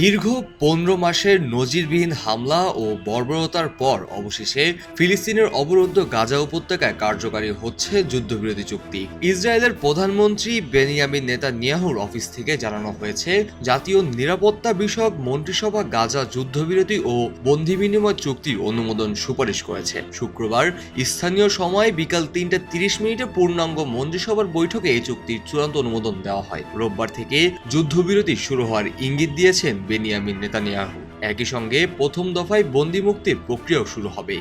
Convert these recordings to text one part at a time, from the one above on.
দীর্ঘ পনেরো মাসের নজিরবিহীন হামলা ও বর্বরতার পর অবশেষে ফিলিস্তিনের অবরুদ্ধ গাজা উপত্যকায় কার্যকারী হচ্ছে যুদ্ধবিরতি চুক্তি। ইসরায়েলের প্রধানমন্ত্রী বেনিয়ামিন নেতা নিয়াহুর অফিস থেকে জানানো হয়েছে, জাতীয় নিরাপত্তা বিষয়ক মন্ত্রিসভা গাজা যুদ্ধবিরতি ও বন্দি বিনিময় চুক্তির অনুমোদন সুপারিশ করেছে। শুক্রবার স্থানীয় সময় বিকাল তিনটা তিরিশ মিনিটে পূর্ণাঙ্গ মন্ত্রিসভার বৈঠকে এই চুক্তির চূড়ান্ত অনুমোদন দেওয়া হয়। রোববার থেকে যুদ্ধবিরতি শুরু হওয়ার ইঙ্গিত দিয়েছেন বেনিয়ামিন নেতানিয়াহু। একই সঙ্গে প্রথম দফায় বন্দি মুক্তির প্রক্রিয়াও শুরু হবে।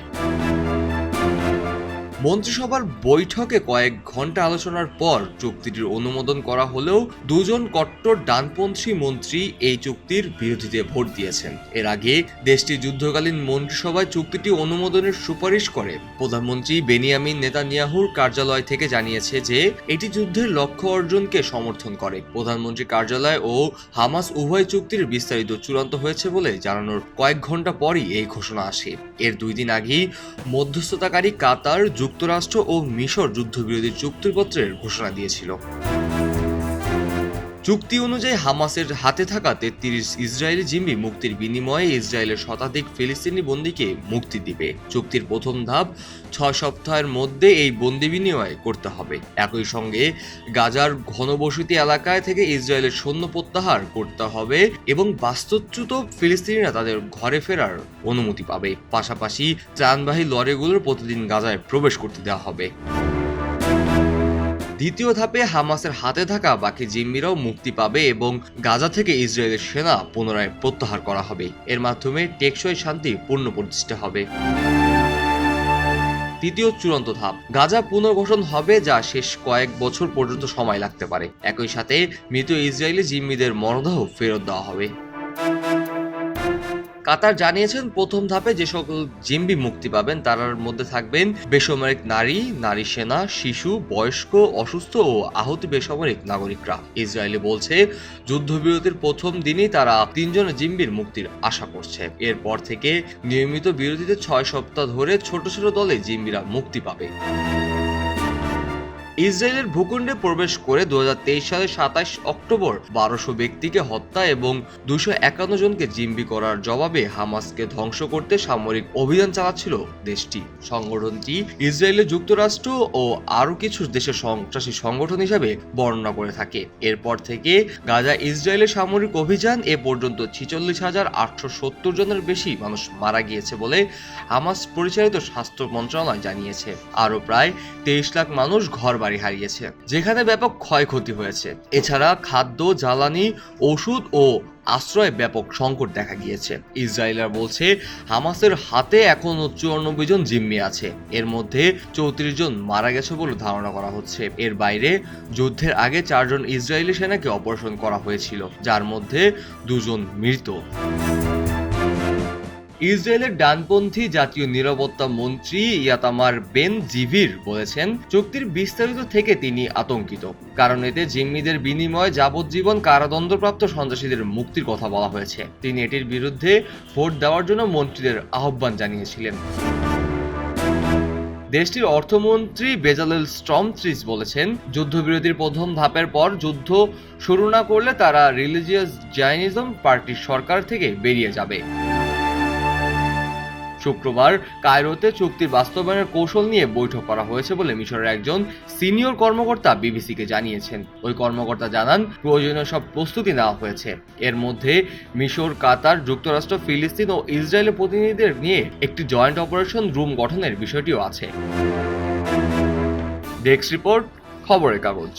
মন্ত্রিসভার বৈঠকে কয়েক ঘণ্টা আলোচনার পর চুক্তিটির অনুমোদন করা হলেও দুজন কট্টর ডানপন্থী মন্ত্রী এই চুক্তির বিরোধিতে ভোট দিয়েছেন। এর আগে দেশটি যুদ্ধকালীন মন্ত্রিসভায় চুক্তিটি অনুমোদনের সুপারিশ করে। প্রধানমন্ত্রী বেনিয়ামিন নেতানিয়াহুর কার্যালয় থেকে জানিয়েছে যে, এটি যুদ্ধের লক্ষ্য অর্জনকে সমর্থন করে। প্রধানমন্ত্রী কার্যালয় ও হামাস উভয় চুক্তির বিস্তারিত চূড়ান্ত হয়েছে বলে জানানোর কয়েক ঘণ্টা পরই এই ঘোষণা আসে। এর দুই দিন আগেই মধ্যস্থতাকারী কাতার যুক্তরাষ্ট্র ও মিশর যুদ্ধবিরোধী চুক্তিপত্রের ঘোষণা দিয়েছিল। চুক্তি অনুযায়ী হামাসের হাতে থাকা তেত্রিশ ইসরায়েলি জিম্মি মুক্তির বিনিময়ে ইসরায়েলের শতাধিক ফিলিস্তিনি বন্দীকে মুক্তি দিবে। চুক্তির প্রথম ধাপ ছয় সপ্তাহের মধ্যে এই বন্দি বিনিময় করতে হবে। একই সঙ্গে গাজার ঘনবসতি এলাকায় থেকে ইসরায়েলের সৈন্য প্রত্যাহার করতে হবে এবং বাস্তুচ্যুত ফিলিস্তিনিরা তাদের ঘরে ফেরার অনুমতি পাবে। পাশাপাশি ত্রাণবাহী লরিগুলোর প্রতিদিন গাজায় প্রবেশ করতে দেওয়া হবে। দ্বিতীয় ধাপে হামাসের হাতে থাকা বাকি জিম্মিরাও মুক্তি পাবে এবং গাজা থেকে ইসরায়েলের সেনা পুনরায় প্রত্যাহার করা হবে। এর মাধ্যমে টেকসই শান্তি পূর্ণ প্রতিষ্ঠা হবে। তৃতীয় চূড়ান্ত ধাপ, গাজা পুনর্গঠন হবে যা শেষ কয়েক বছর পর্যন্ত সময় লাগতে পারে। একই সাথে মৃত ইসরায়েলি জিম্মিদের মরদেহ ফেরত দেওয়া হবে। কাতার জানিয়েছেন প্রথম ধাপে যে সকল জিম্বি মুক্তি পাবেন, তার মধ্যে থাকবেন বেসামরিক নারী নারী সেনা, শিশু, বয়স্ক, অসুস্থ ও আহত বেসামরিক নাগরিকরা। ইসরায়েলে বলছে, যুদ্ধবিরতির প্রথম দিনই তারা তিনজন জিম্বির মুক্তির আশা করছে। এরপর থেকে নিয়মিত বিরতিতে ছয় সপ্তাহ ধরে ছোট ছোট দলে জিম্বিরা মুক্তি পাবে। ইসরায়েলের ভূখণ্ডে প্রবেশ করে দু হাজার তেইশ সালের সাতাশ অক্টোবর বারোশো ব্যক্তিকে হত্যা এবং দুশো একান্ন জনকে জিম্বি করার জবাবে হামাসকে ধ্বংস করতে সামরিক অভিযান চালাচ্ছিল দেশটি। সংগঠনটি ইসরায়েলের যুক্তরাষ্ট্র ও আরও কিছু দেশের সন্ত্রাসী সংগঠন হিসাবে বর্ণনা করে থাকে। এরপর থেকে গাজা ইসরায়েলের সামরিক অভিযান এ পর্যন্ত ছিচল্লিশ হাজার আটশো সত্তর জনের বেশি মানুষ মারা গিয়েছে বলে হামাস পরিচালিত স্বাস্থ্য মন্ত্রণালয় জানিয়েছে। আরও প্রায় তেইশ লাখ মানুষ ঘর বাড়ি হারিয়েছে, যেখানে ব্যাপক ক্ষয়ক্ষতি হয়েছে। এছাড়া খাদ্য, জ্বালানি, ওষুধ ও আশ্রয়ে ব্যাপক সংকট দেখা গিয়েছে। ইসরায়েলরা বলছে, হামাসের হাতে এখনও চুরানব্বই জন জিম্মি আছে। এর মধ্যে চৌত্রিশ জন মারা গেছে বলে ধারণা করা হচ্ছে। এর বাইরে যুদ্ধের আগে চারজন ইসরায়েলি সেনাকে অপারেশন করা হয়েছিল, যার মধ্যে দুজন মৃত। ইসরায়েলের ডানপন্থী জাতীয় নিরাপত্তা মন্ত্রী ইয়াতামার বেন জিভির বলেছেন, চুক্তির বিস্তারিত থেকে তিনি আতঙ্কিত। কারণ এতে জিম্মিদের বিনিময়ে যাবজ্জীবন কারাদণ্ডপ্রাপ্ত সন্ত্রাসীদের মুক্তির কথা বলা হয়েছে। তিনি এটির বিরুদ্ধে ভোট দেওয়ার জন্য মন্ত্রীদের আহ্বান জানিয়েছিলেন। দেশটির অর্থমন্ত্রী বেজালেল স্ট্রমত্রিস বলেছেন, যুদ্ধবিরতির প্রথম ধাপের পর যুদ্ধ শুরু না করলে তারা রিলিজিয়াস জাইনিজম পার্টির সরকার থেকে বেরিয়ে যাবে। শুক্রবার কায়রোতে চুক্তির বাস্তবায়নের কৌশল নিয়ে বৈঠক করা হয়েছে বলে মিশরের একজন সিনিয়র কর্মকর্তা বিবিসিকে জানিয়েছেন। ওই কর্মকর্তা জানান, প্রয়োজনীয় সব প্রস্তুতি নেওয়া হয়েছে। এর মধ্যে মিশর, কাতার, যুক্তরাষ্ট্র, ফিলিস্তিন ও ইসরায়েলের প্রতিনিধিদের নিয়ে একটি জয়েন্ট অপারেশন রুম গঠনের বিষয়টিও আছে। ডেস্ক রিপোর্ট, খবরের কাগজ।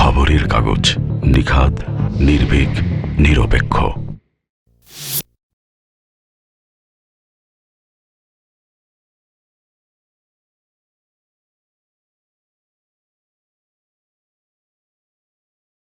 খবরের কাগজ, নিখাদ, নির্ভীক, নিরপেক্ষ।